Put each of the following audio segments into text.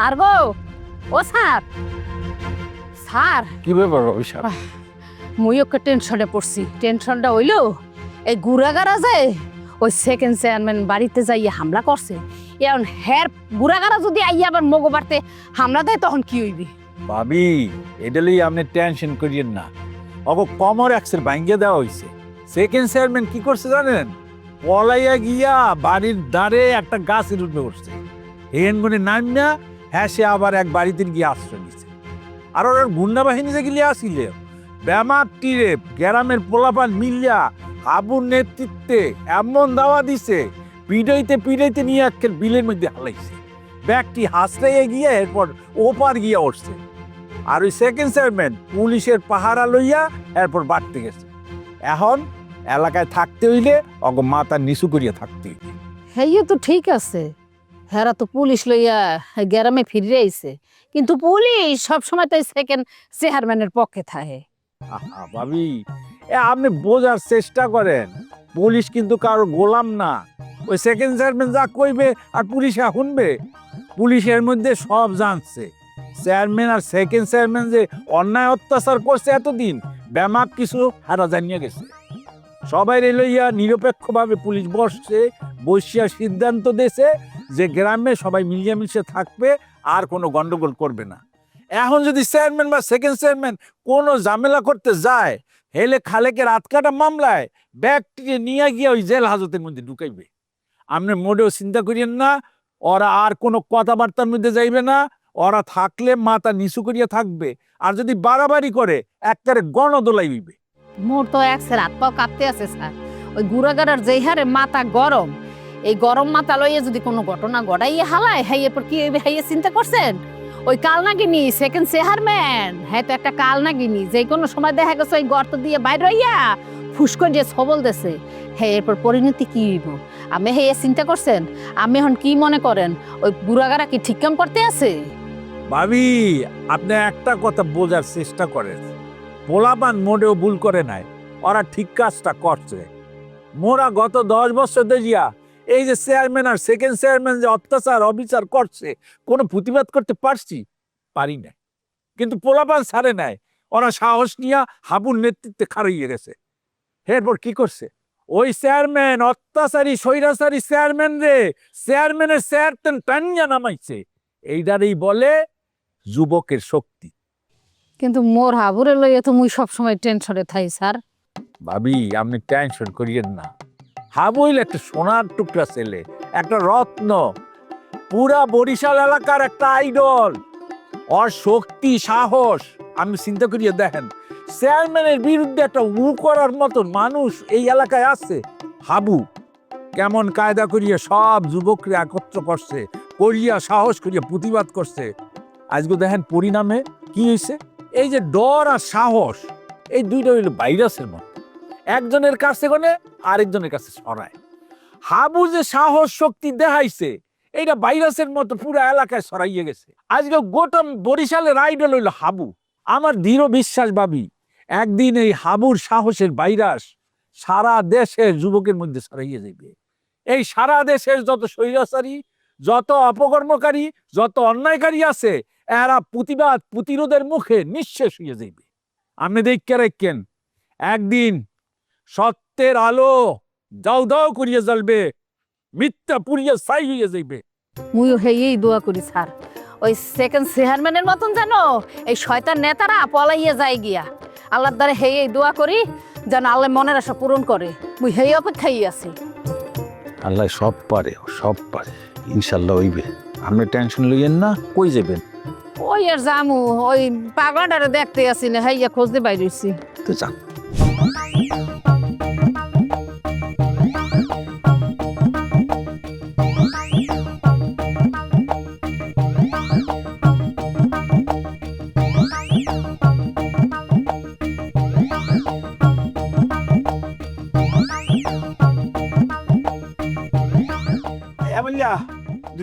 Sir গো ও sir. Sir. কি ব্যাপার অভিশাপ? মুই ওকে টেনশনে পড়ছি। টেনশনটা হইল এই গুড়াগারা যে ওই সেকেন্ড চেয়ারম্যান বাড়িতে যাইয়ে হামলা করছে। এখন হের গুড়াগারা যদি আইয়া আবার মগো বাড়তে হামলা দেয় তখন কি হইবি? ভাবি এটা লই আপনি টেনশন করিয়েন না। অগ কমর অ্যাক্সের ভাঙ্গে দেওয়া হইছে। সেকেন্ড চেয়ারম্যান কি করছে জানেন? পলাইয়া গিয়া বাড়ির দ্বারে একটা গাছের উঠে উঠছে হেন গুনে নামিয়া হ্যাঁ সে আবার এক বাড়িতে গিয়ে আশ্রয় নিছে আর ওর গুন্ডা বাহিনী গিয়ে আসিলে ব্যামার তীরে গ্রামের পোলাপান মিলিয়া আবুর নেতৃত্বে এমন দাওয়া দিছে, পিড়াইতে পিড়াইতে নিয়ে একের বিলের মধ্যে হালাইছে। ব্যাগটি হাসড়াইয়ে গিয়ে এরপর ওপার গিয়ে উঠছে আর ওই সেকেন্ড চেয়ারম্যান পুলিশের পাহারা লইয়া এরপর বাড়তে গেছে। এখন এলাকায় থাকতে হইলে অগ মাথা নিচু করিয়া থাকতে হইলে হেইও তো ঠিক আছে। হেরা তো পুলিশ লইয়া গ্রামে ফিরে আইছে। কিন্তু পুলিশ সবসময় তো সেকেন্ড চেয়ারম্যানের পক্ষে থাকে। আহা, ভাবি এ আপনি বোঝার চেষ্টা করেন। পুলিশ কিন্তু কারও গোলাম না। ওই সেকেন্ড চেয়ারম্যান যা কইবে আর পুলিশ শুনবে পুলিশের মধ্যে সব জানছে। চেয়ারম্যান আর সেকেন্ড চেয়ারম্যান যে অন্যায় অত্যাচার করছে এতদিন ব্যামাক কিছু হারা জানিয়ে গেছে। সবাই লইয়া নিরপেক্ষভাবে পুলিশ বসছে বসিয়া সিদ্ধান্ত দিয়েছে যে গ্রামে সবাই মিলিয়ে থাকবে, আর কোনো গন্ডগোল করবে না। এখন যদি চেয়ারম্যান বা সেকেন্ড চেয়ারম্যান কোনো ঝামেলা করতে যায়, হেলে খালেকের কাটা মামলায় ব্যাগটিকে নিয়ে গিয়ে ওই জেল হাজতের মধ্যে ঢুকাইবে। আপনি মোটেও চিন্তা করিয়েন না, ওরা আর কোনো কথাবার্তার মধ্যে যাইবে না, ওরা থাকলে মাথা নিচু করিয়া থাকবে, আর যদি বাড়াবাড়ি করে, একবারে গণদোলাই হইবে মোর তো একসের হাত পাও কাঁপতে আছে, স্যার। ওই গুড়াগাড়ার যেই হারে মাথা গরম এই গরম মাথা লইয়ে যদি কোনো ঘটনা ঘটাইয়ে হালায় হ্যাঁ এরপর কি হইবে? হ্যাঁ চিন্তা করছেন? ওই কাল নাগিনি সেকেন্ড চেয়ারম্যান। হ্যাঁ তো একটা কাল নাগিনি যে কোনো সময় দেখা গেছে ওই গর্ত দিয়ে বাইর হইয়া ফুসকো যে সবল দেছে। হ্যাঁ এরপর পরিণতি কি হইব? আমি হ্যাঁ চিন্তা করছেন? আমি এখন কি মনে করেন? ওই বুড়াগারা কি ঠিক কাম করতে আছে? ভাবি, আপনি একটা কথা বোঝার চেষ্টা করেন। পোলাপান মোটেও ভুল করে নাই। ওরা ঠিক কাজটা করছে। মোরা গত দশ বছর দেখিয়া এই যে চেয়ারম্যান আর সেকেন্ড চেয়ারম্যান যে অত্যাচার অবিচার করছে কোনো প্রতিবাদ করতে পারছি? পারি না কিন্তু পোলাপান ছাড়ে নাই। ওরা সাহস নিয়ে হাবুর নেতৃত্বে খারাইয়ে গেছে। এরপর কি করছে? ওই চেয়ারম্যান অত্যাচারী স্বৈরাচারী চেয়ারম্যান রে চেয়ারম্যানের চেয়ার টানিয়া নামাইছে। এইটারই বলে যুবকের শক্তি। কিন্তু মোর হাবুরে লইয়া তো মুই সবসময় টেনশনে থাই স্যার। ভাবি আপনি টেনশন করিয়েন না। হাবুইল একটা সোনার টুকরা ছেলে, একটা রত্ন। পুরা বরিশাল এলাকার একটা আইডল। ওর শক্তি, সাহস, আমি চিন্তা করিয়ে দেখেন, চেয়ারম্যানের বিরুদ্ধে একটা উ করার মতন মানুষ এই এলাকায় আছে। হাবু, কেমন কায়দা করিয়া সব যুবকরে একত্র করছে, করিয়া সাহস করিয়া প্রতিবাদ করছে। আজকে দেখেন পরিণামে কি হয়েছে এই যে ডর আর সাহস, এই দুইটা হইল ভাইরাসের মতো। একজনের কাছে গনে আরেকজনের কাছে সরায়। হাবু যে সাহস শক্তি দেখাইছে, এইটা ভাইরাসের মতো পুরো এলাকায় সরাইয়ে গেছে। আজকে গোটা বরিশালের আইডল হইল হাবু। আমার দৃঢ় বিশ্বাস ভাবি, একদিন এই হাবুর সাহসের ভাইরাস সারা দেশের যুবকের মধ্যে ছড়াইয়ে যাবে এই সারা দেশের যত স্বৈরাচারী, যত অপকর্মকারী, যত অন্যায়কারী আছে, এরা প্রতিবাদ, প্রতিরোধের মুখে নিঃশেষ হয়ে যাইবে। আপনি দেখকে রাখেন, একদিন সত্যের আলো দাও দাও করিয়া জ্বলবে মিথ্যা পুড়িয়া ছাই হইয়া যাইবে। মুইও হেয়েই দোয়া করি স্যার। ওই সেকেন্ড চেয়ারম্যানের মতন জানো এই শয়তান নেতারা পলাইয়া যায় গিয়া। আল্লাহর দ্বারা হেয়েই দোয়া করি যেন আল্লাহ মনের আশা পূরণ করে। মুই হেই অপেক্ষাই আছি। আল্লাহ সব পারে সব পারে। ইনশাল্লাহ হইবে। আপনি টেনশন লইয়েন না কই যাবেন? ওই আর জামু ওই পাগলাটারে দেখতে আসি না হেইয়া খোঁজ দিয়ে বাইরেছি তো যান।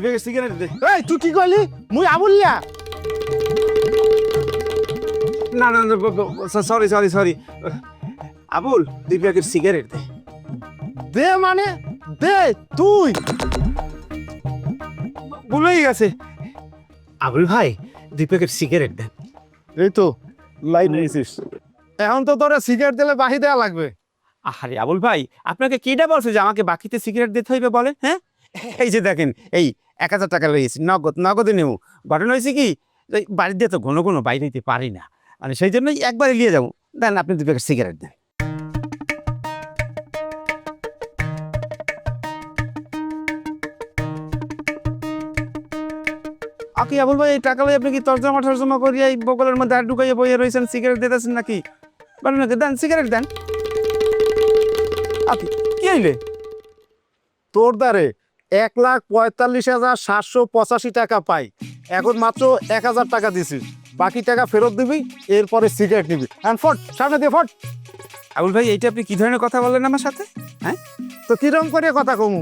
প্যাকেট সিগারেট দে। এই তুই কি কইলি মুই আমুলিয়া। না না সরি সরি সরি আবুল দুই প্যাকেট সিগারেট দে। দে মানে? দে তুই। ভুলেই গেছে। আবুল ভাই দুই প্যাকেট সিগারেট দেন। এই তো লাইন এখন তো তোরা সিগারেট দিলে বাহি দেওয়া লাগবে। আরে আবুল ভাই আপনাকে কেটা বলছে যে আমাকে বাকিতে সিগারেট দিতে হইবে বলে হ্যাঁ? এই যে দেখেন এই এক হাজার টাকা লইয়েছি নগদ, নগদে নেব। ঘটনা হয়েছে কি এই বাড়িতে তো ঘন ঘন বাইরে দিতে পারি না। মানে সেই জন্যই একবারে নিয়ে যাব। দেন আপনি দু প্যাকেট সিগারেট দেন। আকি আবুল ভাই, এই টাকা লই আপনি কি তর্জমা টর্জমা করিয়া এই বগলের মধ্যে আর ঢুকাইয়া বইয়া রয়েছেন সিগারেট দিতেছেন নাকি? বলেন নাকি, দেন সিগারেট দেন। আকি, কি হইলে? তোর দ্বারে এক লাখ পঁয়তাল্লিশ হাজার সাতশো পঁচাশি টাকা পাই। এখন মাত্র এক হাজার টাকা দিছিস। বাকি টাকা ফেরত দিবি এরপরে সিগারেট নিবি। হ্যাঁ ফট সামনে দিয়ে ফট। আবুল ভাই এইটা আপনি কি ধরনের কথা বললেন আমার সাথে? হ্যাঁ? তো কিরম করে কথা কমু?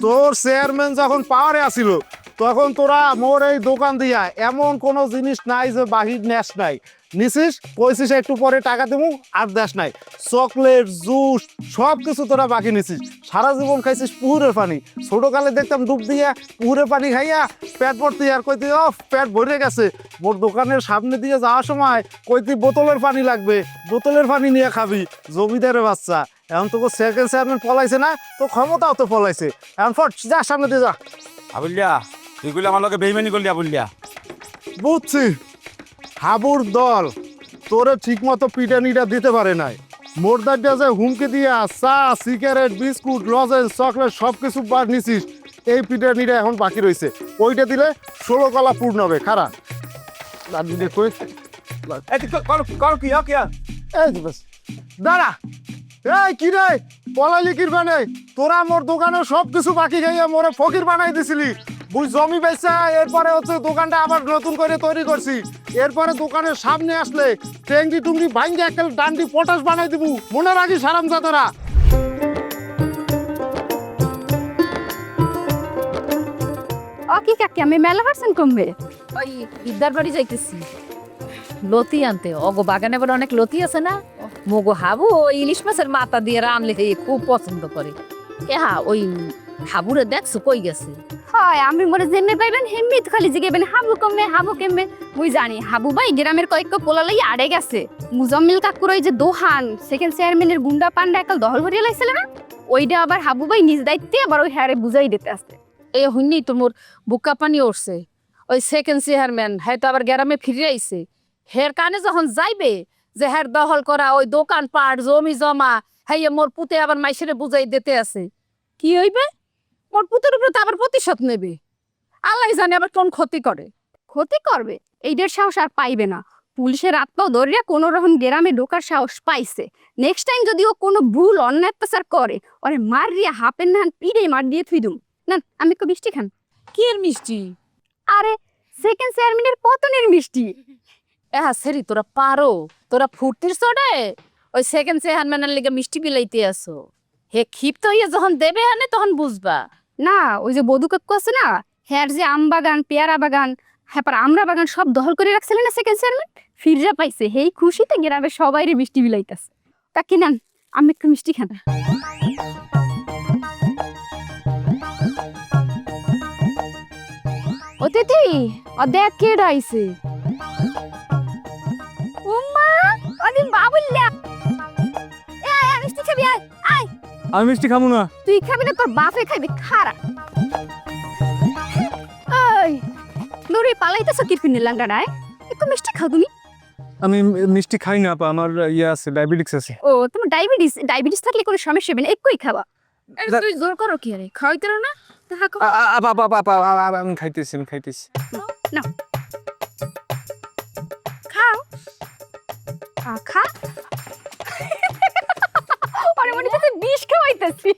তোর চেয়ারম্যান যখন পাওয়ারে আসিল তখন তোরা মোর এই দোকান দিয়া এমন কোনো জিনিস নাই যে বাহির নেস নাই। নিছিস কইছিস একটু পরে টাকা দেবো আর দেশ নাই। চকলেট জুস সব কিছু তোরা বাকি নিছিস। সারা জীবন খাইছিস পুকুরের পানি। ছোটকালে দেখতাম ডুব দিয়া পুকুরের পানি খাইয়া পেট ভর্তি আর কইতি অফ পেট ভরে গেছে। মোর দোকানের সামনে দিয়ে যাওয়ার সময় কইতি বোতলের পানি লাগবে। বোতলের পানি নিয়ে খাবি জমিদারের বাচ্চা। এখন তোকে সেকেন্ড চেয়ারম্যান পলাইছে না তো ক্ষমতাও তো পলাইছে। এখন ফট যা সামনে দিয়ে যা। আবুলিয়া তুইগুলো আমার লগে বেইমানি করলি আবুলিয়া। বুঝছি। হাবুর দল। তোরে ঠিক মতো পিটানিটা দিতে পারে নাই। মোরদারটা যে হুমকি দিয়া চা সিগারেট বিস্কুট লজেন্স চকলেট সব কিছু বার নিছিস এই পিটানিটা এখন বাকি রয়েছে ওইটা দিলে ষোলো কলা পূর্ণ হবে খারাপ কই। দাঁড়া। এই কি রে? পলাইলি কির বানাই তোরা মোর দোকানে সব কিছু বাকি খাইয়া মোরে ফকির বানাই দিছিলি। বুঝ জমি বেচা এরপরে হচ্ছে দোকানটা আবার নতুন করে তৈরি করছি। এরপরে দোকানের সামনে আসলে টেঙ্গি টুঙ্গি ভাঙ্গে একটা ডান্ডি পটাশ বানাই দিবু। মনে রাখিস সারাম তোরা ও কি কাকি আমি মেলা পারছেন কমবে? ওই বিদ্যার বাড়ি যাইতেছি। লতি আনতে। অগো বাগানে বলে অনেক লতি আছে না? মগো হাবু ওই ইলিশ মাছের মাথা দিয়ে রানলে খুব পছন্দ করে। এহা ওই হাবুরে দেখছ কই গেছে? হয়, আমি মনে জেনে পাইবেন হেমনি তো খালি জিগেবেন হাবু কমবে হাবু কমবে মুই জানি হাবু ভাই গ্রামের কয়েক পোলা লাই আড়ে গেছে। মুজাম্মিল কাকুর ওই যে দোহান সেকেন্ড চেয়ারম্যানের গুন্ডা পান্ডা একাল দহল ভরিয়ে লাইছিল না? ওইটা আবার হাবু ভাই নিজ দায়িত্বে আবার ওই হ্যারে বুঝাই দিতে আসছে। এই হইনি তোর বুকা পানি উঠছে ওই সেকেন্ড চেয়ারম্যান হয়তো আবার গ্রামে ফিরে আইছে। হের কানে যখন যাইবে, যে হের দখল করা ওই দোকান পাট, জমি জমা হাইয়ে মোর পুতে আবার মাইসেরে বুঝাই দিতে আছে কি হইবে? মোর পুতের উপরে তো আবার প্রতিশোধ নেবে। আল্লাহ জানে আবার কোন ক্ষতি করে। ক্ষতি করবে এইটার সাহস আর পাইবে না। পুলিশের আত্মাও ধরিয়া কোনো রকম গ্রামে ঢোকার সাহস পাইছে। নেক্সট টাইম যদি ও কোনো ভুল অন্যায় অত্যাচার করে ওরে মার দিয়া হাফেন নাহান পিড়ে মার দিয়ে থুই দুম। না আমি একটু মিষ্টি খান। কি এর মিষ্টি? আরে সেকেন্ড চেয়ারম্যানের পতনের মিষ্টি। এহা সেরি তোরা পারো। তোরা ফুর্তির চড়ে ওই সেকেন্ড চেয়ারম্যানের লিগে মিষ্টি বিলাইতে আসো। হে ক্ষিপ্ত হইয়া যখন দেবে আনে, তখন বুঝবা। না, ওই যে বধু কাকু আছে না, হ্যার যে আম বাগান, পেয়ারা বাগান হ্যাঁ আমরা বাগান সব দখল করে রাখছিলেন না সেকেন্ড চেয়ারম্যান ফিরজা পাইছে, হেই খুশিতে গ্রামের সবাইরে মিষ্টি বিলাইতেছে। তা কি নেন, আমি একটু মিষ্টি খান ও তিথি ও দেখ কে ডাইছে উম্মা ওদি বাবুল্লা। এ, মিষ্টি খাবি, আয়। আমি মিষ্টি খাব না। তুই খাবি না তোর বাপে খাবি খারা। ওই নুরি পালাইতেছ কি ফিনে লাঙ্গা নাই একটু মিষ্টি খাও তুমি। আমি মিষ্টি খাই না আপা আমার ইয়ে আছে ডায়াবেটিক্স আছে। ও তোমার ডায়াবেটিস ডায়াবেটিস থাকলে কোনো সমস্যা হবে না একই খাবা। তুই জোর করো কি আরে খাওয়াইতে না? তাহা কও। আমি খাইতেছি আমি খাইতেছি। খাও। আ, খা। আরে মনে হচ্ছে বিষ খাওয়াইতেছি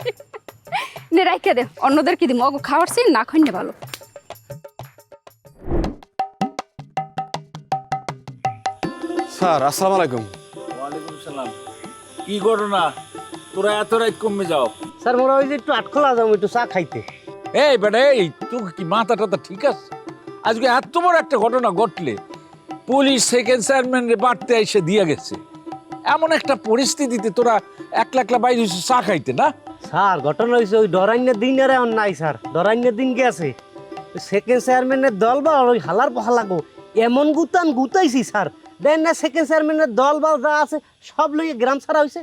নে রাইখে দে অন্যদেরকে দিম অগো খাওয়ার সিন না খাই না ভালো। স্যার আসসালামু আলাইকুম। ওয়ালাইকুম সালাম। কি ঘটনা? তোরা এত রাত কমে যাও। স্যার মোরা ওই যে একটু আটখোলা যাব একটু চা খাইতে। এই বেটা এই তুই কি মাথা টাথা ঠিক আছে? আজকে এত বড় একটা ঘটনা ঘটলে পুলিশ সেকেন্ড চেয়ারম্যান বাড়তে এসে দিয়ে গেছে। এমন একটা পরিস্থিতিতে তোরা একলা একলা বাইরে এসে চা খাইতে না? স্যার ঘটনা হয়েছে ওই ডরাইনের দিন আর এখন নাই স্যার। ডরাইনের দিন গেছে সেকেন্ড চেয়ারম্যানের দল বা ওই হালার পহালা গো এমন গুতান গুতাইছি স্যার। দেন না সেকেন্ড চেয়ারম্যানের দল বা যা আছে সব লইয়ে গ্রাম ছাড়া হয়েছে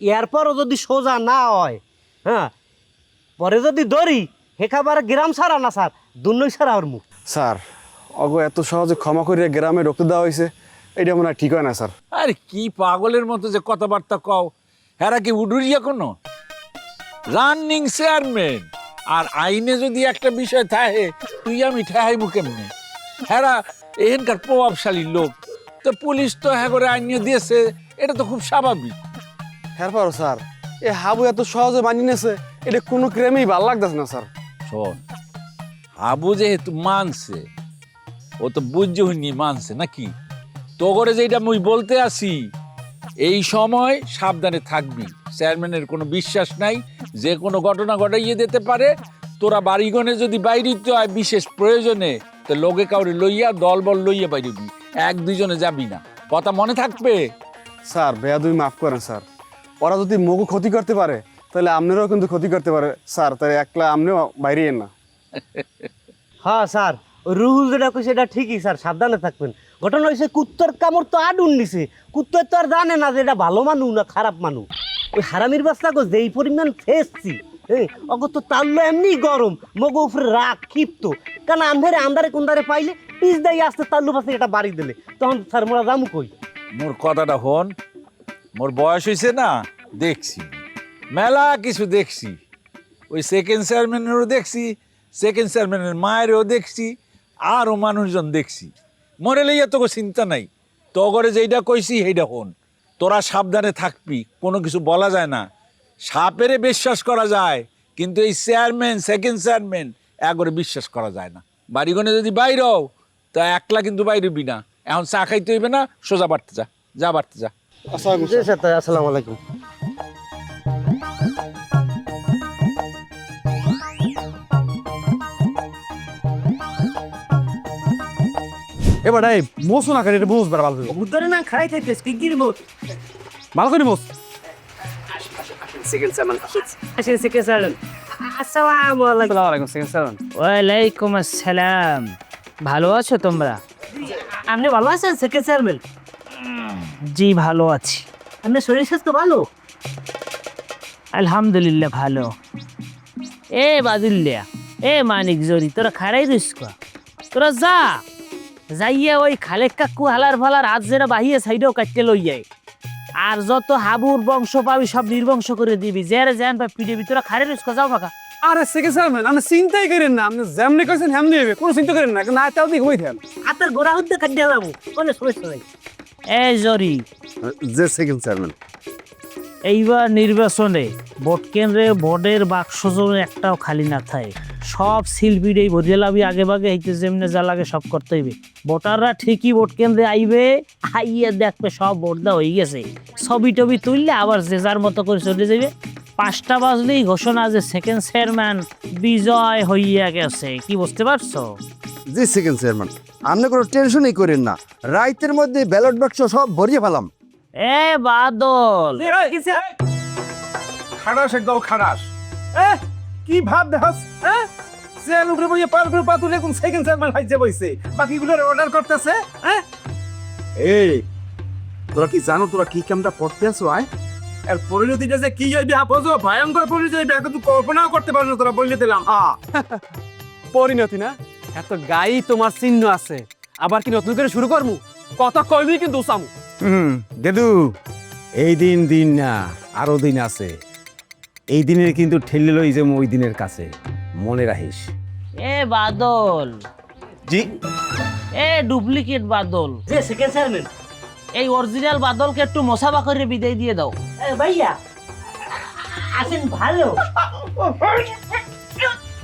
এরপরও যদি সোজা না হয় হ্যাঁ পরে যদি ধরি হেখাবার গ্রাম ছাড়া না স্যার দুনই ছাড়া ওর মুখ। স্যার অগো এত সহজে ক্ষমা করে গ্রামে রক্ত দেওয়া হয়েছে এটা মনে হয় ঠিক হয় না স্যার। আরে কি পাগলের মতো যে কথাবার্তা কও। হেরা কি উডুরিয়া কোনো? রানিং চেয়ারম্যান আর আইনে যদি একটা বিষয় থাকে তুই আমি ঠেহাইবো কেমনে? হেরা এখানকার প্রভাবশালী লোক। তো পুলিশ তো হ্যাঁ করে আইন দিয়েছে এটা তো খুব স্বাভাবিক। এরপরও স্যার। এ হাবু এত সহজে মানিয়ে নিয়েছে এটা কোনো ক্রেমেই ভালো লাগতেছে না স্যার। শোন হাবু যেহেতু মানছে ও তো বুঝতে হইনি মানছে নাকি? তো করে যেটা মুই বলতে আসি এই সময় সাবধানে থাকবি। চেয়ারম্যানের কোনো বিশ্বাস নাই যে কোনো ঘটনা ঘটাইয়ে দিতে পারে। তোরা বাড়িগণে যদি বাইরিতে হয় বিশেষ প্রয়োজনে তো লোকে কাউরে লইয়া দল বল লইয়া বাইরবি। এক দুইজনে যাবি না। কথা মনে থাকবে? স্যার বেয়াদুই মাফ করেন স্যার। ওরা যদি মগু ক্ষতি করতে পারে তাহলে আপনারাও কিন্তু ক্ষতি করতে পারে। স্যার তাই একলা আপনিও বাইরে না। হ্যাঁ স্যার। রুহুল যেটা কইছে এটা ঠিকই স্যার। সাবধানে থাকবেন। ঘটনা হয়েছে কুত্তর কামড় তো আডুন নিছে। কুত্তর তো আর জানে না যে এটা ভালো মানুষ না খারাপ মানুষ। ওই হারামির গো যেই পরিমাণ ফেসছি হ্যাঁ অগ তো তাল্লো এমনি গরম, মগো উপরে রাগ, ক্ষিপ্ত। কারণ আন্ধারে আন্ধারে কুন্দারে পাইলে পিস দেয় আসতে তাল্লু পাশে এটা বাড়ি দিলে। তখন স্যার মোরা জামু কই? মোর কথাটা হন, মোর বয়স হয়েছে না, দেখছি। মেলা কিছু দেখছি। ওই সেকেন্ড চেয়ারম্যানেরও দেখছি সেকেন্ড চেয়ারম্যানের মায়েরও দেখছি, আরও মানুষজন দেখছি। মরে লইয়া তোকে চিন্তা নাই। তগরে যেইটা কইছি সেইটা হন। তোরা সাবধানে থাকবি, কোনো কিছু বলা যায় না। সাপেরে বিশ্বাস করা যায়, কিন্তু এই চেয়ারম্যান সেকেন্ড চেয়ারম্যান, একবারে বিশ্বাস করা যায় না। বাড়িগণে যদি বাইরেও তা একলা কিন্তু বাইরবি না। এখন চা খাইতে হইবে না, সোজা বাড়তে যা যা বাড়তে যা। আসসালামু আলাইকুম। এবার এই মোসো না করে মোস বেড়া ভালো উত্তরে না খাই থাকতে কি ভালো করে মোস। ওয়ালাইকুম আসসালাম। ভালো আছো তোমরা? আপনি ভালো আছেন সেকেন্ড চেয়ারম্যান জি ভালো আছি। আপনার শরীর স্বাস্থ্য ভালো? আলহামদুলিল্লাহ ভালো। এ বাদুল্লিয়া এ মানিক জরি তোরা খারাই দিস তোরা যা। যাইয়া ওই খালেক কাকু হালার ফালার হাত যেটা বাহিয়ে সাইডেও কাটতে লই যায় আর যত হাবুর বংশ পাবি সব নির্বংশ করে দিবি। জেরে জ্যান বা পিডিবি তোরা খারাই দিস কা যাও কাকা আরে সেকেন্ড চেয়ারম্যান আপনি চিন্তাই করেন না। আপনি যেমনি কইছেন হেমনি কোনো চিন্তা করেন না। না তাও দিকে বইতেন আপনার গোড়া হতে কাটিয়ে যাব। কোনো সমস্যা নাই এই জরি। যে সেকেন্ড চেয়ারম্যান এইবার নির্বাচনে ভোট কেন্দ্রে ভোটের বাক্স একটাও খালি না থাকে। সব শিল্পীরাই ভরিয়ে লাভি আগে ভাগে এইতে যেমনি যা লাগে সব করতে হইবে। ভোটাররা ঠিকই ভোট কেন্দ্রে আইবে, আইয়ে দেখবে সব ভোট দেওয়া হয়ে গেছে। ছবি টবি তুললে আবার যে যার মতো করে চলে যাবে পাঁচটা বাজলেই ঘোষণা যে সেকেন্ড চেয়ারম্যান বিজয় হইয়া গেছে। কি বুঝতে পারছ? জি সেকেন্ড চেয়ারম্যান আপনি কোনো টেনশনই করেন না। রাইতের মধ্যে ব্যালট বাক্স সব ভরিয়ে ফেলাম। এ বাদল। খারাস একদম খারাস এ কি ভাব দেখাস? হ্যাঁ সেল উপরে বইয়ে পার উপরে পাতুলে কোন সেকেন্ড চেয়ারম্যান হাইজে বইছে। বাকিগুলো অর্ডার করতেছে হ্যাঁ এই তোরা কি জানো তোরা কি কামটা করতে আছো আয়? এর পরিণতিটা যে কি বোঝো ভয়ঙ্কর পরিণতি যাইবে এখন তুই কল্পনাও করতে না তোরা বলে দিলাম। আ পরিণতি না? এত গাই তোমার চিহ্ন আছে। আবার কি নতুন করে শুরু করমু? কত কইবি কিন্তু সামু হুম দেদু এই দিন দিন না আরও দিন আছে। এই দিনের কিন্তু ঠেলে লই যে ওই দিনের কাছে। মনে রাখিস। এ বাদল। জি? এ ডুপ্লিকেট বাদল। যে সেকেন্ড চেয়ারম্যান এই অরিজিনাল বাদলকে একটু মশাবা করে বিদায় দিয়ে দাও। এ ভাইয়া আছেন ভালো।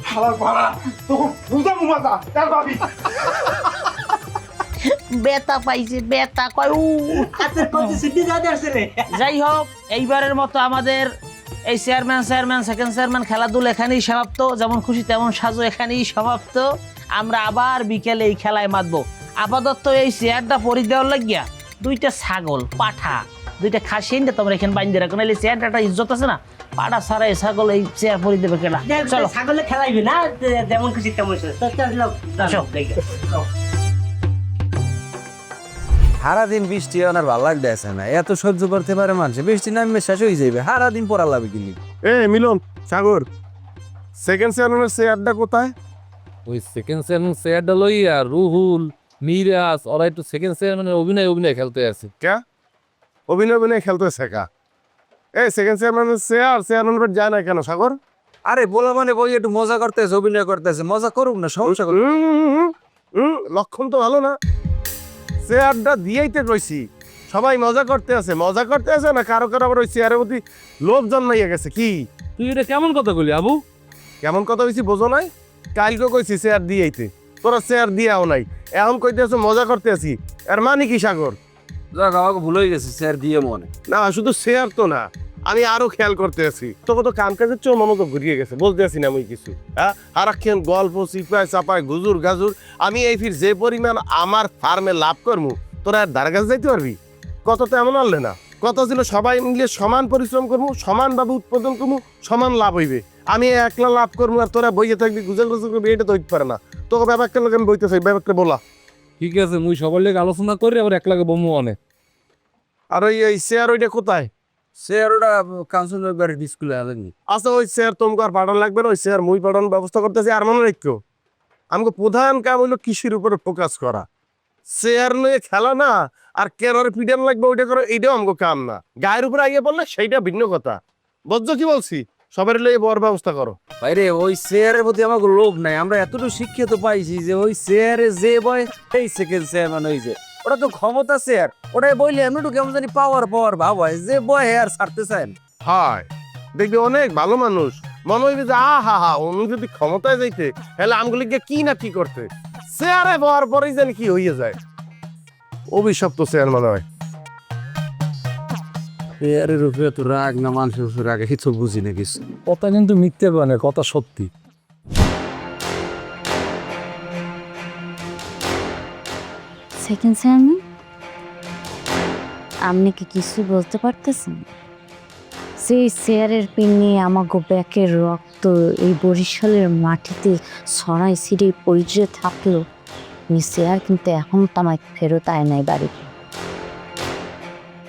খালার ভাড়া তখন বুঝাবো মাথা তার ভাবি। বেতা পাইছে বেতা কয় রে। যাই হোক এইবারের মতো আমাদের এই চেয়ারম্যান চেয়ারম্যান সেকেন্ড চেয়ারম্যান খেলাধুলা এখানেই সমাপ্ত। যেমন খুশি তেমন সাজো এখানেই সমাপ্ত। আমরা আবার বিকেলে এই খেলায় মাতবো। আপাতত এই চেয়ারটা পরি দেওয়ার লাগিয়া দুইটা ছাগল পাঠা দুইটা খাসি এনে তোমরা এখানে বাইন্দে রাখো। নাহলে চেয়ারটা ইজ্জত আছে না? পাড়া সারা এই ছাগল এই চেয়ার পরি দেবে কেনা চলো। ছাগলে খেলাইবে না যেমন খুশি তেমন চল। সারাদিন বৃষ্টি ওনার ভালো লাগতেছে না। এত সহ্য করতে পারে মানুষ। বৃষ্টি নামে শেষ হয়ে যাবে সারাদিন পড়া লাগবে কিনি এ মিলন সাগর সেকেন্ড চেয়ারম্যানের চেয়ারটা কোথায়? ওই সেকেন্ড চেয়ারম্যান চেয়ারটা লইয়া রুহুল মিরাজ ওরা একটু সেকেন্ড চেয়ারম্যানের অভিনয় অভিনয় খেলতে আছে। কে? অভিনয় অভিনয় খেলতে শেখা এই সেকেন্ড চেয়ারম্যানের চেয়ার চেয়ারম্যান যায় না কেন সাগর? আরে বলা মানে বই একটু মজা করতেছে অভিনয় করতেছে। মজা করুক না সমস্যা করুক। লক্ষণ তো ভালো না। চেয়ারটা দিয়েইতে রয়েছি সবাই মজা করতে আছে মজা করতে আছে না কারও কারও আবার ওই চেয়ারের প্রতি লোভ জন্মাইয়া গেছে? কি? তুই এটা কেমন কথা বলি আবু? কেমন কথা হয়েছি বোঝো নাই? কালকে কইছি চেয়ার দিয়েইতে। তোরা চেয়ার দিয়াও নাই। এখন কইতে আছো মজা করতে আছি। আর মানে কি সাগর? যাক আমাকে ভুলেই গেছি গেছে চেয়ার দিয়ে মনে। না শুধু চেয়ার তো না। আমি আরও খেয়াল করতে আছি। তোকে তো কাম কাজের চেয়েও মনোযোগ ঘুরিয়ে গেছে বলতে আছি না আমি কিছু। হ্যাঁ? আরাক্ষণ গল্প চিপায় চাপায় গুজুর গাজুর আমি এই ফির যে পরিমাণ আমার ফার্মে লাভ করমু তোরা আর ধার কাছে যাইতে পারবি? কত তো এমন আনলে না। কত ছিল সবাই মিলে সমান পরিশ্রম করব সমানভাবে উৎপাদন করব সমান লাভ হইবে। আমি একলা লাভ করব আর তোরা বইয়ে থাকবি গুজর গুজর করবি এটা তো হইতে পারে না। তোকে ব্যাপারটা লোক আমি বইতে চাই? ব্যাপারটা বলা। ঠিক আছে মুই সবার লেগে আলোচনা করি আবার একলাকে বমু অনেক আর ওই ওই চেয়ার ওইটা কোথায়? স্কুলে আচ্ছা ওই স্যার তোমাকে পাঠান লাগবে না ওই স্যার মুই পাঠানোর ব্যবস্থা করতেছি আর মনে রাখো আমাকে প্রধান কাম হলো কৃষির উপরে ফোকাস করা। চেয়ার নিয়ে খেলা না আর কেনার পিডান লাগবে ওইটা করো এইটাও আমাকে কাম না। গায়ের উপরে আগে বললে সেইটা ভিন্ন কথা। কি বলছি? সবার বর ব্যবস্থা করো। বাইরে ওই চেয়ারের প্রতি আমাকে লোভ নাই আমরা এতটুকু শিক্ষিত পাইছি যে ওই চেয়ারে যে বয় সেই সেকেন্ড চেয়ারম্যান হয়েছে ওটা তো ক্ষমতা চেয়ার ওটাই বইলে এমনিটু কেমন জানি পাওয়ার পাওয়ার ভাব হয় যে বয় আর ছাড়তে চায় না। হয়। দেখবি অনেক ভালো মানুষ। মনে হইবে যে আ হা হা অন্য যদি ক্ষমতায় যাইতে তাহলে আমগুলিকে কি না কি করতে? চেয়ারে বওয়ার পরেই যেন কি হইয়ে যায়। অভিশপ্ত চেয়ার মনে হয়। চেয়ারের উপরে তো রাগ না মানুষের রাগে কিছু বুঝি না কিছু। কথা কিন্তু মিথ্যে মানে কথা সত্যি। সেকেন্ড চেয়ারম্যান আপনি কি কিছু বলতে পারতেছেন? সেই চেয়ারের পিন নিয়ে আমাকে ব্যাকের রক্ত এই বরিশালের মাটিতে ছড়াই সিঁড়ি পরিচয় থাকল। ওই চেয়ার কিন্তু এখন তো আমায় ফেরত আয় নাই বাড়িতে।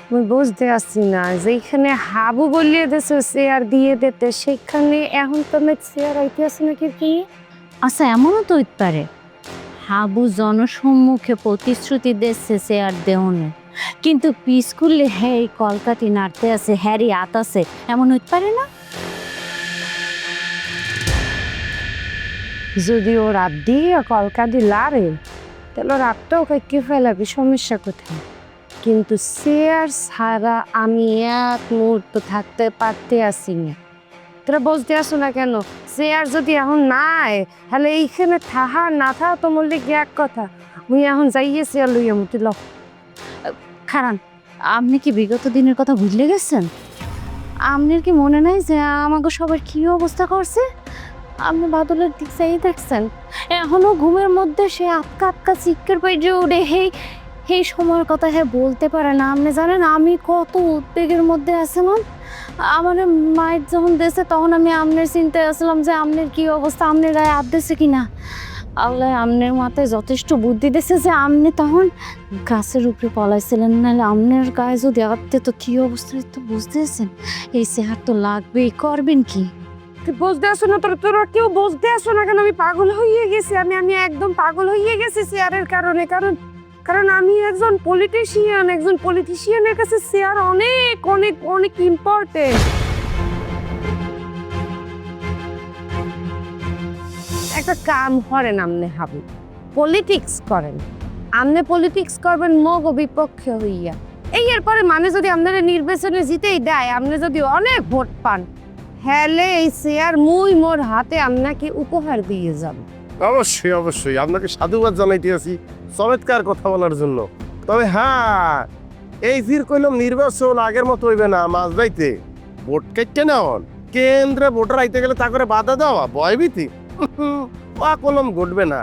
আমি বুঝতে পারছি না যেখানে হাবু বলিয়ে দিয়েছে চেয়ার দিয়ে দিতে সেখানে এখন তো আমি চেয়ার আইতে আছে নাকি কি? আচ্ছা এমনও তো হইতে পারে। হাবু জনসম্মুখে প্রতিশ্রুতি দিচ্ছে চেয়ার দেহনে কিন্তু পিসকুলে হ্যাঁ কলকাতি নাড়তে আছে, হ্যারি আতাছে এমন হইতে পারে না? যদি ও রাত দিয়ে কলকাতি লারে তাহলে রাতটাও কাইকে ফেলাবি, সমস্যা কোথায়? কিন্তু সে আর ছাড়া আমি এক মুহূর্ত থাকতে পারতে আসি না তোরা বুঝতে আসো না কেন? চেয়ার যদি এখন নাই, তাহলে এইখানে থাহা না থাহা তো কি এক কথা। মুই এখন যাইয়ে চেয়ার লইয়া মুটি ল। খারান, আপনি কি বিগত দিনের কথা ভুলে গেছেন? আপনার কি মনে নাই যে আমাকে সবার কি অবস্থা করছে? আপনি বাদলের দিক চাই দেখছেন, এখনও ঘুমের মধ্যে সে আটকা আটকা চিক্কের পাইজে উঠে হেই সেই সময়ের কথা হ্যাঁ বলতে পারে না। আপনি জানেন আমি কত উদ্বেগের মধ্যে আছিলাম আমার মায়ের যখন দেশে, তখন আমি আমনের চিন্তায় আসলাম যে আমনের কি অবস্থা, আমনের গায়ে হাত দিছে কিনা। আল্লাহ আমনের মাথায় যথেষ্ট বুদ্ধি দিছে যে আমনে তখন গাছের উপরে পলাইছিলেন। নাহলে আমনের গায়ে যদি আটতে তো কী অবস্থা তো বুঝতেছেন? এই চেহার তো লাগবেই করবেন কি? বুঝতে আসো না তোরা তোরা কেউ বুঝতে আসো না কেন? আমি পাগল হয়ে গেছি, আমি আমি একদম পাগল হয়ে গেছি চেয়ারের কারণে। কারণ কারণ আমি একজন পলিটিশিয়ান একজন পলিটিশিয়ানের কাছে শেয়ার অনেক অনেক অনেক ইম্পর্টেন্ট একটা কাম করেন আমনে হাবু পলিটিক্স করেন। আমনে পলিটিক্স করবেন, মগ বিপক্ষে হইয়া। এই এরপরে মানে যদি আপনারা নির্বাচনে জিতেই দেয় আপনি যদি অনেক ভোট পান, হ্যালে এই চেয়ার মুই মোর হাতে আপনাকে উপহার দিয়ে যাব। অবশ্যই অবশ্যই। আপনাকে সাধুবাদ জানাইতে আছি চমৎকার কথা বলার জন্য। তবে হ্যাঁ এই ফির কইলাম নির্বাচন আগের মতো হইবে না, মাছ বাইতে ভোট কেটে নেওয়ান। কেন্দ্রে ভোটার আইতে গেলে তা করে বাধা দেওয়া, ভয়ভীতি। ও কলম ঘটবে না।